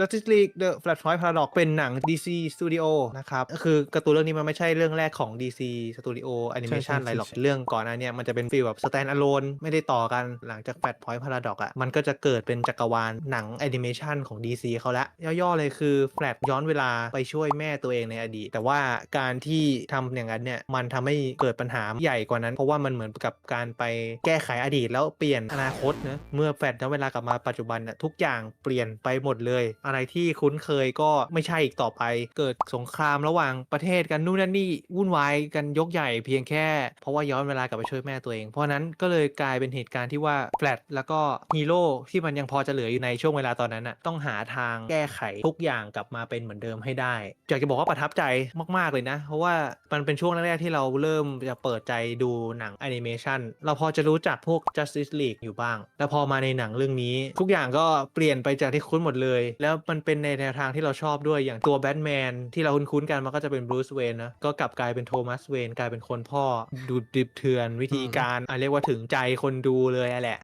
Justice League The Flashpoint Paradox เป็นหนัง DC Studio นะครับก็คือการ์ตูนเรื่องนี้มันไม่ใช่เรื่องแรกของ DC Studio Animation ใช่ใช่อะไรหรอกใช่เรื่องก่อนหน้าเนี้มันจะเป็นฟีลแบบ stand alone ไม่ได้ต่อกันหลังจาก Flashpoint Paradox อะมันก็จะเกิดเป็นจักรวาลหนังแอนิเมชันของ DC เขาละย่อๆเลยคือแฟลชย้อนเวลาไปช่วยแม่ตัวเองในอดีต แต่ว่าการที่ทำอย่างนั้นเนี่ยมันทำให้เกิดปัญหาใหญ่กว่านั้น เพราะว่ามันเหมือนกับการไปแก้ไขอดีตแล้วเปลี่ยนอนาคตนะเมื่อแฟลชย้อนเวลากลับมาปัจจุบันน่ะทุกอย่างเปลี่ยนไปหมดเลยออะไรที่คุ้นเคยก็ไม่ใช่อีกต่อไป เกิดสงครามระหว่างประเทศกันนู่นนั่นนี่วุ่นวายกันยกใหญ่เพียงแค่ เพราะว่าย้อนเวลากลับไปช่วยแม่ตัวเอง เพราะนั้นก็เลยกลายเป็นเหตุการณ์ที่ว่าแฟลชแล้วก็ฮีโร่ที่มันยังพอจะเหลืออยู่ในช่วงเวลาตอนนั้นน่ะต้องหาทางแก้ไขทุกอย่างกลับมาเป็นเหมือนเดิมให้ได้อยากจะบอกว่าประทับใจมาก ๆ เลยนะ เพราะว่ามันเป็นช่วงแรกๆที่เราเริ่มจะเปิดใจดูหนังแอนิเมชันเราพอจะรู้จักพวก Justice League อยู่บ้าง แล้วพอมาในหนังเรื่องนี้ ทุกอย่างก็เปลี่ยนไปจากที่คุ้นหมดเลย แล้วมันเป็นในแนวทางที่เราชอบด้วยอย่างตัวแบทแมนที่เราคุ้นๆกันมันก็จะเป็นบรูซเวนนะก็กลับกลายเป็นโทมัสเวนกลายเป็นคนพ่อดูดิบเถื่อนวิธีการอะเรียกว่าถึงใจคนดูเลยอะแหละ